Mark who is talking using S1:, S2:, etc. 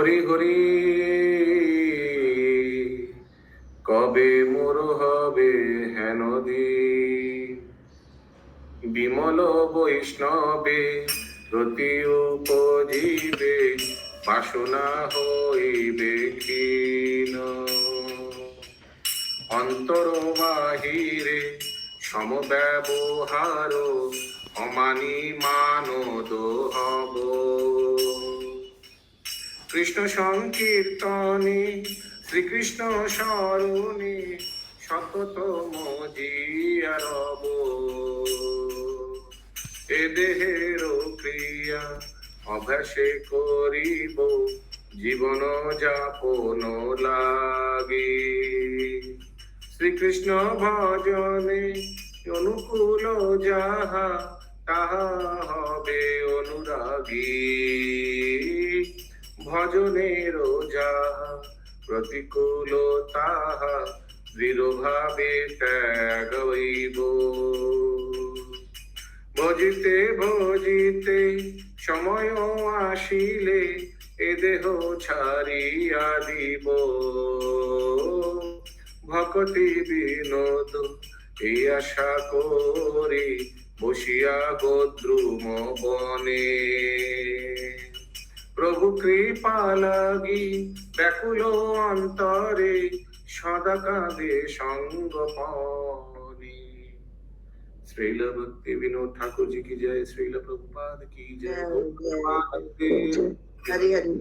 S1: হরি হরি কবে মোর হবে হেনদি বিমল বৈষ্ণবে প্রতি উপজীবে, বাসনা হইবে ক্ষীণ। অন্তর বাহিরে সমব্যবহার অমানি মানদ কৃষ্ণ সংকীর্তনে, শ্রীকৃষ্ণ স্মরণে শততম জিয়ারব এ দেহের ক্রিয়া অভ্যাসে করিব, জীবন যাপন লাগে। শ্রীকৃষ্ণ ভজনে অনুকূল যাহা, তাহা হবে অনুরাগী। ভজনের যাহা প্রতিকূল তাহা দৃঢ়ভাবে ত্যাগইব ভজিতে ভজিতে সময় আসিলে এ দেহ ছাড়িয়া দিব। ভকতি বিনোদ এই আশা করি বসিয়া গোদ্রুম বনে। কৃপা ব্যাকুল অন্তরে সদা কাঁদে সঙ্গ শ্রীল ভক্তি বিনোদ ঠাকুরজি কি জয়
S2: শ্রীল প্রভুপাদ
S1: কি জয়
S2: হরি হরি